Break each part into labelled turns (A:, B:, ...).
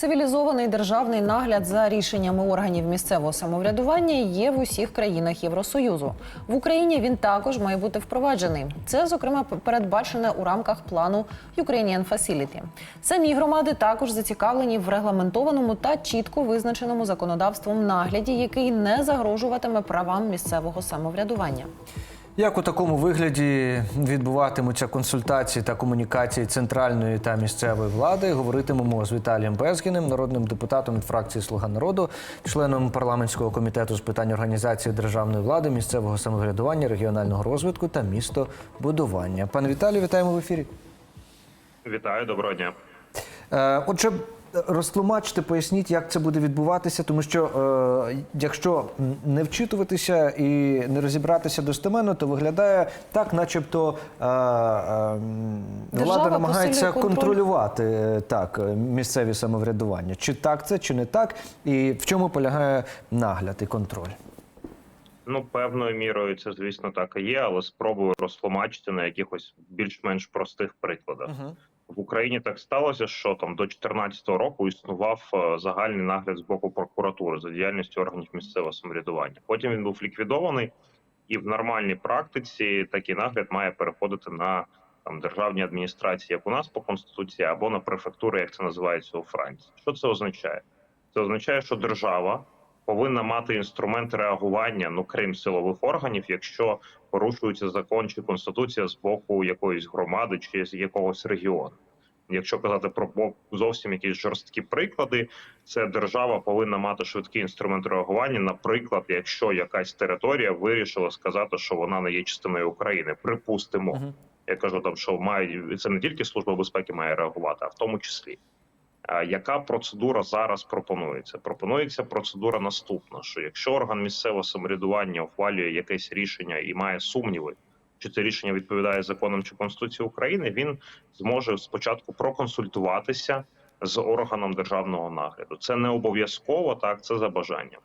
A: Цивілізований державний нагляд за рішеннями органів місцевого самоврядування є в усіх країнах Євросоюзу. В Україні він також має бути впроваджений. Це, зокрема, передбачене у рамках плану Ukrainian Facility. Самі громади також зацікавлені в регламентованому та чітко визначеному законодавством нагляді, який не загрожуватиме правам місцевого самоврядування.
B: Як у такому вигляді відбуватимуться консультації та комунікації центральної та місцевої влади? Говоритимемо з Віталієм Безгіним, народним депутатом від фракції Слуга народу, членом парламентського комітету з питань організації державної влади, місцевого самоврядування, регіонального розвитку та містобудування. Пане Віталію, вітаємо в ефірі.
C: Вітаю, доброго дня.
B: Е, Отже, розтлумачте, поясніть, як це буде відбуватися, тому що е, якщо не вчитуватися і не розібратися достеменно, то виглядає так, начебто е, е, влада намагається
A: контроль.
B: контролювати е, так місцеві самоврядування. Чи так це, чи не так, і в чому полягає нагляд і контроль?
C: Ну, певною мірою це, звісно, так і є, але спробую розтлумачити на якихось більш-менш простих прикладах. В Україні так сталося, що там до 2014 року існував е, загальний нагляд з боку прокуратури за діяльністю органів місцевого самоврядування. Потім він був ліквідований, і в нормальній практиці такий нагляд має переходити на там державні адміністрації, як у нас по конституції, або на префектури, як це називається у Франції. Що це означає? Це означає, що держава повинна мати інструмент реагування, ну крім силових органів, якщо порушується закон чи конституція з боку якоїсь громади чи з якогось регіону. Якщо казати про зовсім якісь жорсткі приклади, це держава повинна мати швидкий інструмент реагування. Наприклад, якщо якась територія вирішила сказати, що вона не є частиною України, припустимо.
B: Мгм.
C: Я кажу там, що має це не тільки служба безпеки має реагувати, а в тому числі. Яка процедура зараз пропонується? Пропонується процедура наступна: що якщо орган місцевого самоврядування ухвалює якесь рішення і має сумніви, чи це рішення відповідає законам чи конституції України, він зможе спочатку проконсультуватися з органом державного нагляду. Це не обов'язково, так це за бажанням.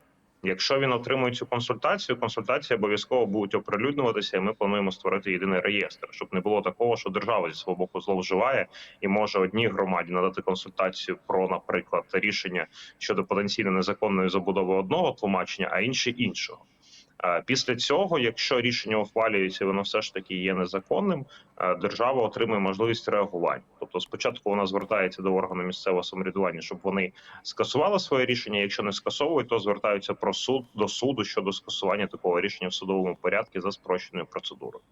C: Якщо він отримує цю консультацію, консультації обов'язково будуть оприлюднюватися, і ми плануємо створити єдиний реєстр, щоб не було такого, що держава зі свого боку зловживає і може одній громаді надати консультацію про, наприклад, рішення щодо потенційно незаконної забудови одного тлумачення, а інші іншого. Після цього, якщо рішення ухвалюється, воно все ж таки є незаконним, держава отримує можливість реагування. Тобто, спочатку вона звертається до органу місцевого самоврядування, щоб вони скасували своє рішення. Якщо не скасовують, то звертаються про суд до суду щодо скасування такого рішення в судовому порядку за спрощеною процедурою.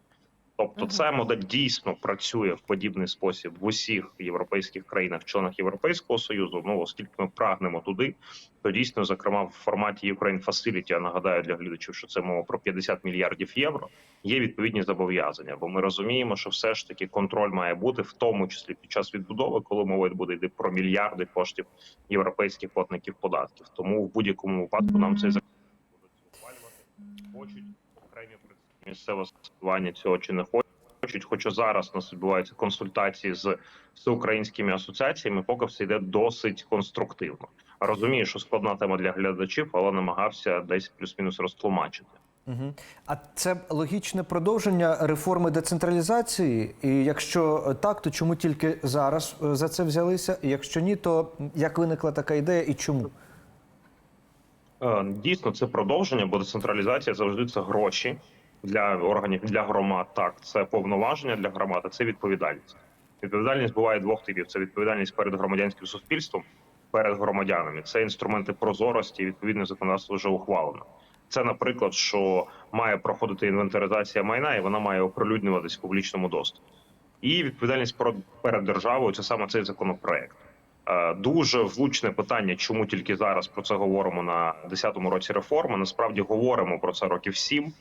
C: Тобто, ця модель дійсно працює в подібний спосіб в усіх європейських країнах, членах Європейського союзу. Ну оскільки ми прагнемо туди, то дійсно, зокрема, в форматі Ukraine Facility, я нагадаю для глядачів, що це мова про 50 мільярдів євро. Є відповідні зобов'язання, бо ми розуміємо, що все ж таки контроль має бути, в тому числі під час відбудови, коли мова буде йти про мільярди коштів європейських платників податків. Тому в будь-якому випадку нам цей закон будуть ухвалювати. Хочуть представники самоврядування цього чи не хочуть. Хоча зараз у нас відбуваються консультації з всеукраїнськими асоціаціями, поки все йде досить конструктивно. Розумію, що складна тема для глядачів, але намагався десь плюс-мінус розтлумачити.
B: Угу. А це логічне продовження реформи децентралізації. І якщо так, то чому тільки зараз е, за це взялися? І якщо ні, то як виникла така ідея і чому?
C: Е, Дійсно, це продовження, бо децентралізація завжди це гроші для органів для громад. Так, це повноваження для громад, а це відповідальність. Відповідальність буває двох типів: це відповідальність перед громадянським суспільством, перед громадянами. Це інструменти прозорості. і Відповідне законодавство вже ухвалено. Це, наприклад, що має проходити інвентаризація майна, і вона має оприлюднюватись в публічному доступі. І відповідальність перед державою це саме цей законопроект. Е, Дуже влучне питання, чому тільки зараз про це говоримо на 10-му році реформи. Насправді говоримо про це років сім.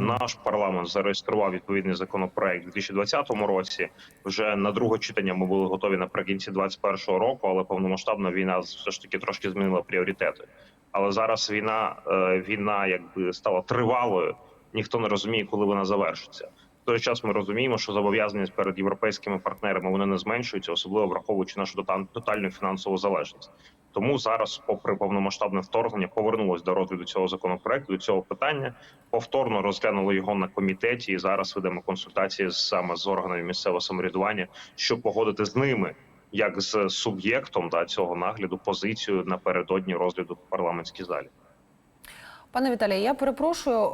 C: Наш парламент зареєстрував відповідний законопроект у 2020 році. Вже на друге читання ми були готові наприкінці 2021 року, але повномасштабна війна все ж таки трошки змінила пріоритети. Але зараз війна, е, війна якби стала тривалою. Ніхто не розуміє, коли вона завершиться. В той час ми розуміємо, що зобов'язання перед європейськими партнерами вони не зменшуються, особливо враховуючи нашу тоталь- тотальну фінансову залежність. Тому зараз, попри повномасштабне вторгнення, повернулось до розгляду цього законопроекту, до цього питання. Повторно розглянули його на комітеті, і зараз ведемо консультації саме з органами місцевого самоврядування, щоб погодити з ними як з суб'єктом да, цього нагляду позицію напередодні розгляду в парламентській залі.
A: Пане Віталію, я перепрошую.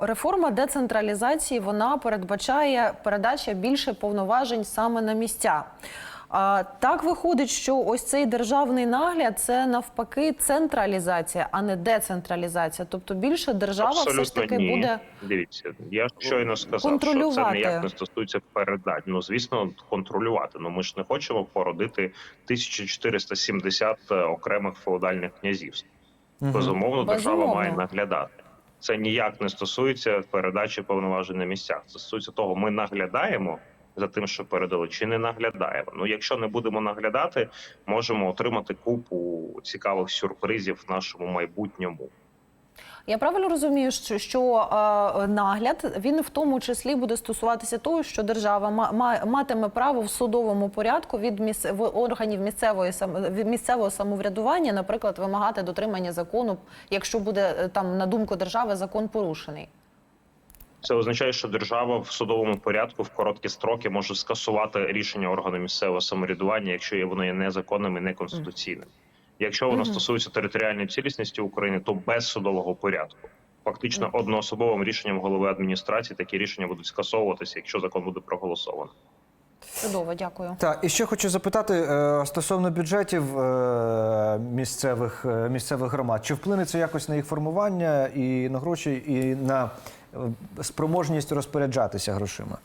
A: Реформа децентралізації вона передбачає передача більше повноважень саме на місця. А, Так виходить, що ось цей державний нагляд це навпаки централізація, а не децентралізація. Тобто більше держава все ж таки
C: ні.
A: буде
C: Дивіться, я щойно сказав, що це ніяк не стосується передач. Ну звісно, контролювати. Ну ми ж не хочемо породити 1470 е, окремих феодальних князівств. Безумовно, держава
A: Безумовно.
C: має наглядати. Це ніяк не стосується передачі повноважень на місцях. Це стосується того, ми наглядаємо за тим, що передали, чи не наглядаємо. Ну, якщо не будемо наглядати, можемо отримати купу цікавих сюрпризів в нашому майбутньому.
A: Я правильно розумію, що, що е, нагляд він в тому числі буде стосуватися того, що держава ма, ма- матиме право в судовому порядку від міс, в органів місцевої місцевого самоврядування, наприклад, вимагати дотримання закону, якщо буде е, там на думку держави закон порушений.
C: Це означає, що держава в судовому порядку в короткі строки може скасувати рішення органу місцевого самоврядування, якщо воно є незаконним і неконституційним. Якщо воно
A: Мгм.
C: стосується територіальної цілісності України, то без судового порядку. Фактично одноособовим рішенням голови адміністрації такі рішення будуть скасовуватися, якщо закон буде проголосований.
A: Чудово, дякую.
B: Так, і ще хочу запитати е, стосовно бюджетів е, місцевих, е, місцевих громад. Чи вплине це якось на їх формування і на гроші, і на спроможність розпоряджатися грошима?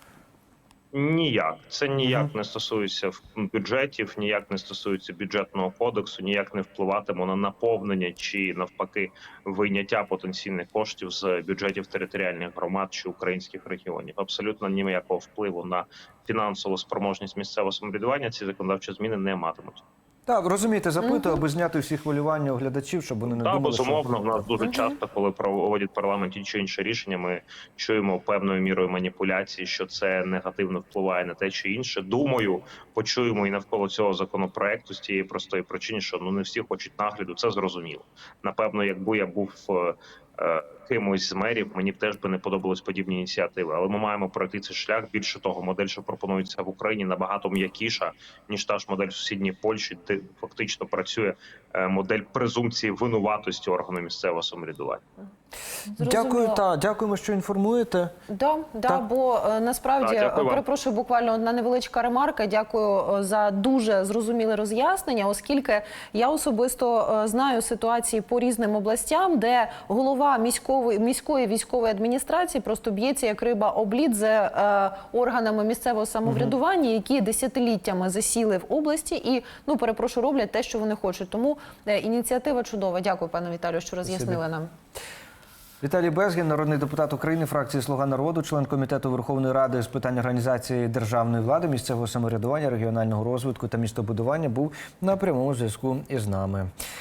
C: Ніяк це ніяк не стосується в- бюджетів, ніяк не стосується бюджетного кодексу, ніяк не впливатиме на наповнення чи навпаки вийняття потенційних коштів з бюджетів територіальних громад чи українських регіонів. Абсолютно ніякого впливу на фінансову спроможність місцевого самоврядування ці законодавчі зміни не матимуть.
B: Так, розумієте, запитую, аби зняти всі хвилювання у глядачів, щоб вони не
C: Так,
B: думали,
C: безумовно, в нас дуже часто, коли проводять парламент ті чи інше рішення, ми чуємо певною мірою маніпуляції, що це негативно впливає на те чи інше. Думаю, почуємо і навколо цього законопроекту з тієї простої причини, що ну не всі хочуть нагляду. Це зрозуміло. Напевно, якби я був е, кимось з мерів, мені б теж би не подобались подібні ініціативи. Але ми маємо пройти цей шлях. Більше того, модель, що пропонується в Україні, набагато м'якіша ніж та ж модель в сусідній Польщі, де фактично працює е, модель презумпції винуватості органу місцевого самоврядування.
A: Зрозуміло.
B: Дякую, та дякуємо, що інформуєте.
A: Да, да,
B: Так.
A: бо е, насправді
C: вам.
A: перепрошую буквально одна невеличка ремарка. Дякую е, за дуже зрозуміле роз'яснення, оскільки я особисто е, знаю ситуації по різним областям, де голова міської міської військової адміністрації просто б'ється як риба об лід з е, органами місцевого самоврядування, які десятиліттями засіли в області і ну перепрошую, роблять те, що вони хочуть. Тому е, ініціатива чудова. Дякую, пане Віталію, що роз'яснили нам.
B: Віталій Безгін, народний депутат України, фракції Слуга народу, член комітету Верховної Ради з питань організації державної влади, місцевого самоврядування, регіонального розвитку та містобудування, був на прямому зв'язку із нами.